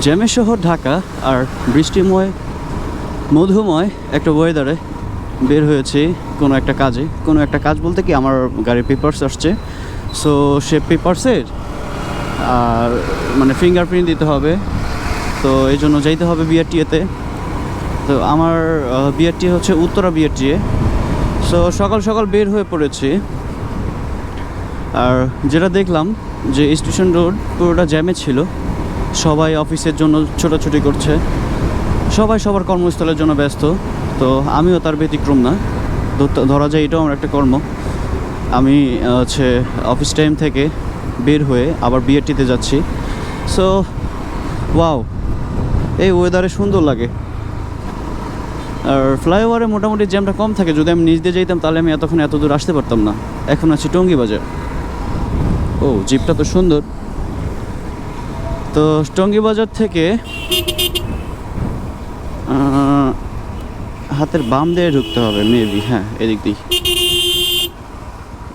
জ্যামের শহর ঢাকা আর বৃষ্টিময়, মধুময় একটা ওয়েদারে বের হয়েছি কোনো একটা কাজে। কোনো একটা কাজ বলতে কি আমার গাড়ির পেপার্স আসছে। সো সে পেপার্সের আর মানে ফিঙ্গারপ্রিন্ট দিতে হবে। তো এই জন্য যাইতে হবে বিআরটিএতে তো। আমার বিআরটি হচ্ছে উত্তরা বিআরটিএ সো সকাল সকাল বের হয়ে পড়েছি। আর যেটা দেখলাম যে স্টেশন রোড পুরোটা জ্যামে ছিল। সবাই অফিসের জন্য ছোটাছুটি করছে। সবাই সবার কর্মস্থলের জন্য ব্যস্ত। তো আমিও তার ব্যতিক্রম না। ধরা যায় এটাও আমার একটা কর্ম। আমি হচ্ছে অফিস টাইম থেকে বের হয়ে আবার বিএটিতে যাচ্ছি। সো, ওয়াও, এই ওয়েদারে সুন্দর লাগে। আর ফ্লাইওভারে মোটামুটি জ্যামটা কম থাকে। যদি আমি নিজ দিয়ে যেতাম তাহলে আমি এতক্ষণ এত দূর আসতে পারতাম না। এখন আছি টঙ্গি বাজার। ও জিপটা তো সুন্দর। তো টঙ্গি বাজার থেকে হাতের বাম দিয়ে ঢুকতে হবে মেবি হ্যাঁ এদিক দিয়ে।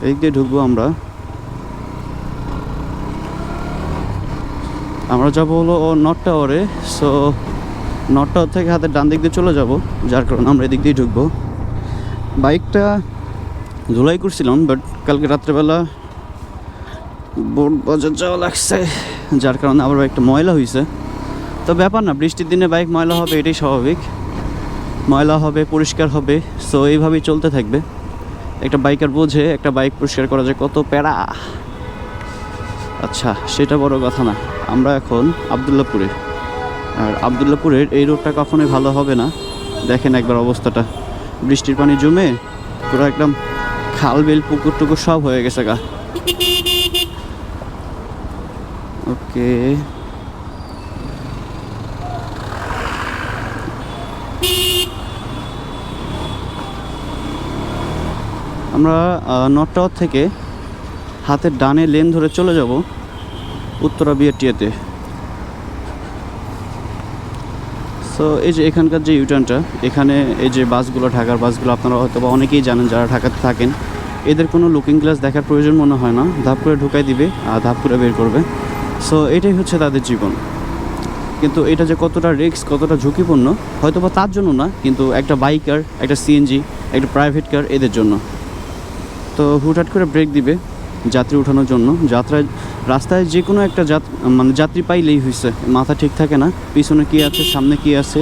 এদিক দিয়ে ঢুকবো আমরা। আমরা যাব হলো ও নর্থ টাওয়ারে সো নর্থ টাওয়ার থেকে হাতের ডান দিক দিয়ে চলে যাব, যার কারণে আমরা এদিক দিয়ে ঢুকবো। বাইকটা ধুলাই করছিলাম বাট কালকে রাত্রেবেলা বোর্ড বাজার যাওয়া লাগছে। যার কারণে আবার বাইকটা ময়লা হয়েছে তো ব্যাপার না, বৃষ্টির দিনে বাইক ময়লা হবে, এটাই স্বাভাবিক। ময়লা হবে, পরিষ্কার হবে সো এইভাবেই চলতে থাকবে। একটা বাইকার বোঝে, একটা বাইক পরিষ্কার করা যায়, কত প্যারা। আচ্ছা সেটা বড় কথা না। আমরা এখন আবদুল্লাপুরে। আর আবদুল্লাপুরের এই রোডটা কখনোই ভালো হবে না। দেখেন একবার অবস্থাটা। বৃষ্টির পানি জমে পুরো একদম খাল বিল পুকুর টুকুর সব হয়ে গেছে গা। ওকে। আমরা নর্থ থেকে হাতের ডানে লেন ধরে চলে যাব উত্তরা বিআরটিএতে সো এই যে এখানকার যে ইউটার্নটা এখানে এই যে বাসগুলো, ঢাকার বাসগুলো, আপনারা হয়তো বা অনেকেই জানেন যারা ঢাকাতে থাকেন, এদের কোনো লুকিং গ্লাস দেখার প্রয়োজন মনে হয় না। ধাপ করে ঢুকাই দিবে আর ধাপ করে বের করবে। সো এটাই হচ্ছে তাদের জীবন। কিন্তু এটা যে কতটা রিস্ক কতটা ঝুঁকিপূর্ণ হয়তো বা তার জন্য না, কিন্তু একটা বাইকার একটা সিএনজি একটা প্রাইভেট কার এদের জন্য। তো হুটহাট করে ব্রেক দিবে যাত্রী ওঠানোর জন্য। যাত্রায়, রাস্তায় যে কোনো একটা মানে যাত্রী পাইলেই হয়েছে মাথা ঠিক থাকে না, পিছনে কী আছে, সামনে কী আছে,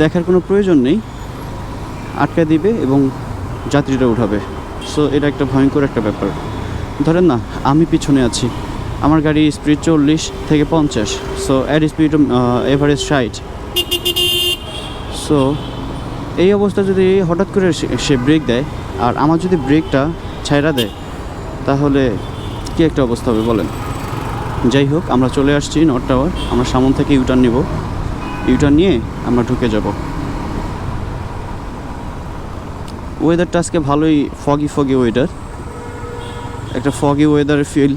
দেখার কোনো প্রয়োজন নেই। আটকে দিবে এবং যাত্রীরা উঠাবে। সো এটা একটা ভয়ঙ্কর একটা ব্যাপার। ধরেন না, আমি পিছনে আছি। আমার গাড়ি স্পিড চল্লিশ থেকে পঞ্চাশ সো এর স্পিড এভারেজ ষাট। সো এই অবস্থা যদি হঠাৎ করে সে- সে ব্রেক দেয়, আর আমার যদি ব্রেকটা ছাইরা দেয়, তাহলে কী একটা অবস্থা হবে বলেন? যাই হোক, আমরা চলে আসছি নর্থ টাওয়ার আমরা সামন থেকে ইউটার্ন নিব। ইউটার্ন নিয়ে আমরা ঢুকে যাব। ওয়েদারটা আজকে ভালোই ফগি ফগি ওয়েদার একটা ফগি ওয়েদারের ফিল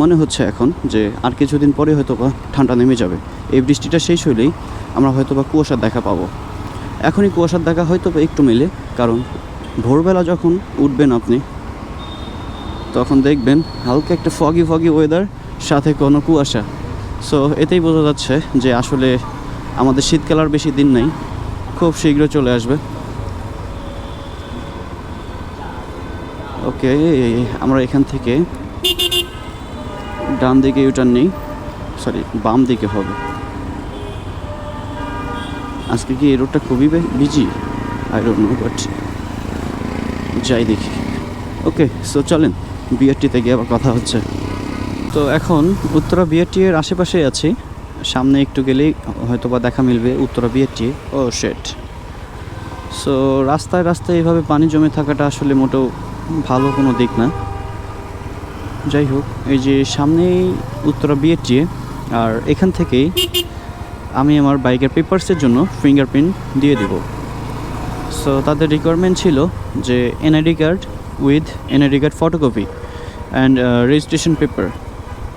মনে হচ্ছে এখন যে আর কিছুদিন পরে হয়তো বা ঠান্ডা নেমে যাবে। এই বৃষ্টিটা শেষ হলেই আমরা হয়তো বা কুয়াশার দেখা পাবো। এখনই কুয়াশার দেখা হয়তো বা একটু মেলে, কারণ ভোরবেলা যখন উঠবেন আপনি, তখন দেখবেন হালকা একটা ফগি ফগি ওয়েদার সাথে কোনো কুয়াশা। সো এতেই বোঝা যাচ্ছে যে আসলে আমাদের শীতকাল আর বেশি দিন নেই, খুব শীঘ্র চলে আসবে। ওকে আমরা এখান থেকে ডান দিকে ইউটার্ন নেই সরি বাম দিকে হবে। আজকে কি এই রোডটা খুবই busy I don't know but যাই দেখি। ওকে সো চলেন বিআরটিতে গিয়ে আবার কথা হচ্ছে। তো এখন উত্তরা বিআরটি এর আশেপাশে আছি। সামনে একটু গেলেই হয়তো বা দেখা মিলবে উত্তরা বিআরটি ও শেট সো রাস্তায় রাস্তায় এভাবে পানি জমে থাকাটা আসলে মোটেও ভালো কোনো দিক না। যাই হোক, এই যে সামনেই উত্তরা বিআরটি আর এখান থেকেই আমি আমার বাইকের পেপার্সের জন্য ফিঙ্গারপ্রিন্ট দিয়ে দেব। সো তাদের রিকোয়ারমেন্ট ছিল যে NID card with NID card photocopy and registration paper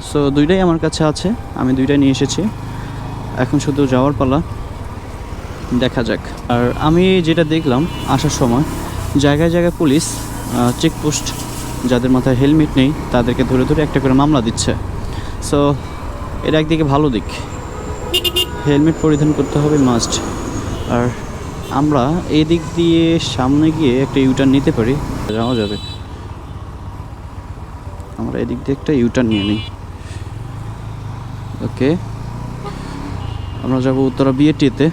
so দুইটাই আমার কাছে আছে, আমি দুইটাই নিয়ে এসেছি। এখন শুধু যাওয়ার পালা, দেখা যাক। আর আমি যেটা দেখলাম আসার সময়, জায়গায় জায়গায় পুলিশ চেকপোস্ট যাদের মাথায় হেলমেট নেই, তাদেরকে ধরে ধরে একটা করে মামলা দিচ্ছে। সো এটা একদিকে ভালো দিক। হেলমেট পরিধান করতে হবে মাস্ট আর আমরা এই দিক দিয়ে সামনে গিয়ে একটা ইউটার্ন নিতে পারি। যাওয়া যাবে। আমরা এদিক দিয়ে একটা ইউটার্ন নিয়ে নিই। ওকে আমরা যাব উত্তরা বিএটিতে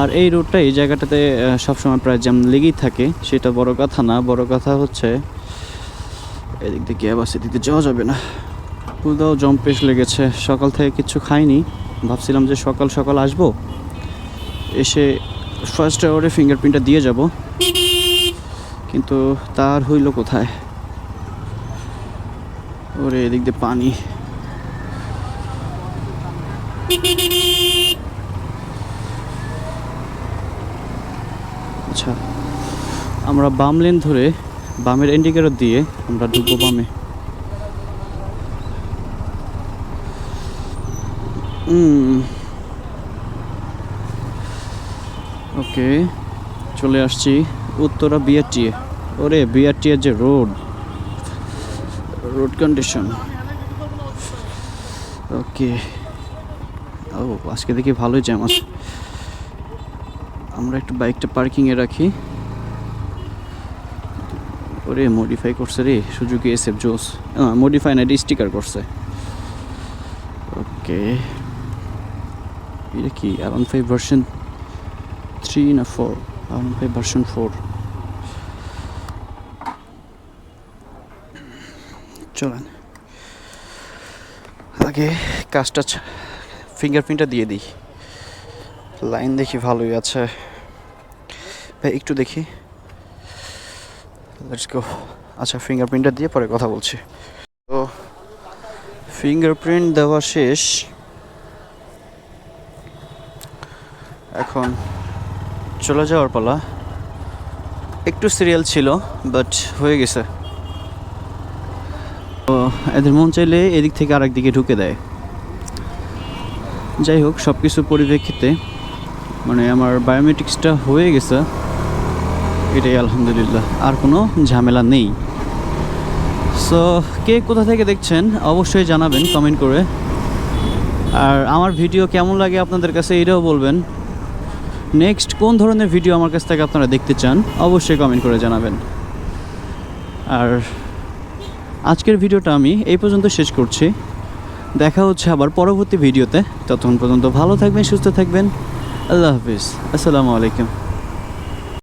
আর এই রোডটা এই জায়গাটাতে সবসময় প্রায় জ্যাম লেগেই থাকে। সেটা বড় কথা না, বড় কথা হচ্ছে, এদিক দিয়ে গ্যাপ আছে এদিক যাওয়া যাবে না। কোথাও জম্পেশ লেগেছে। সকাল থেকে কিছু খাইনি। ভাবছিলাম যে সকাল সকাল আসব। এসে ফার্স্ট আওয়ারে ফিঙ্গারপ্রিন্টটা দিয়ে যাব। কিন্তু তার হইল কোথায়? ওরে এদিক দিয়ে পানি আচ্ছা আমরা বাম লেন ধরে বামের ইন্ডিকেটর দিয়ে আমরা ঢুকবো বামে। ওকে, চলে আসছি উত্তরা বিআরটিএ ওরে বিআরটিএ যে রোড রোড কন্ডিশন ওকে, ও, আজকে দেখি ভালোই জ্যাম আছে। আমরা একটু বাইকটা পার্কিংয়ে রাখি। ওরে মডিফাই করছে রে, সুজুকি এস এফ জোস মডিফাই না স্টিকার করছে। ওকে এটা কি আর ফাইভ ভার্সন থ্রি না four R five version four চলেন। আগে কাজটা ফিঙ্গারপ্রিন্টটা দিয়ে দিই। লাইন দেখি ভালোই আছে। ভাই, একটু দেখি। লেটস গো আচ্ছা ফিঙ্গারপ্রিন্টটা দিয়ে পরে কথা বলছি। তো ফিঙ্গারপ্রিন্ট দেওয়া শেষ। এখন চলে যাওয়ার পালা। একটু সিরিয়াল ছিল বাট হয়ে গেছে। তো, এদের মন চাইলে এদিক থেকে আরেক দিকে ঢুকে দেয়। যাই হোক সব কিছুর পরিপ্রেক্ষিতে মানে আমার বায়োমেট্রিক্সটা হয়ে গেছে। এটাই আলহামদুলিল্লাহ, আর কোনো ঝামেলা নেই। সো কে কোথা থেকে দেখছেন, অবশ্যই জানাবেন কমেন্ট করে। আর আমার ভিডিও কেমন লাগে আপনাদের কাছে, এটাও বলবেন। নেক্সট কোন ধরনের ভিডিও আমার কাছ থেকে আপনারা দেখতে চান, অবশ্যই কমেন্ট করে জানাবেন। আর আজকের ভিডিওটা আমি এই পর্যন্ত শেষ করছি। দেখা হচ্ছে আবার পরবর্তী ভিডিওতে ততক্ষণ পর্যন্ত ভালো থাকবেন, সুস্থ থাকবেন। আল্লাহ হাফিজ। আসসালামু আলাইকুম।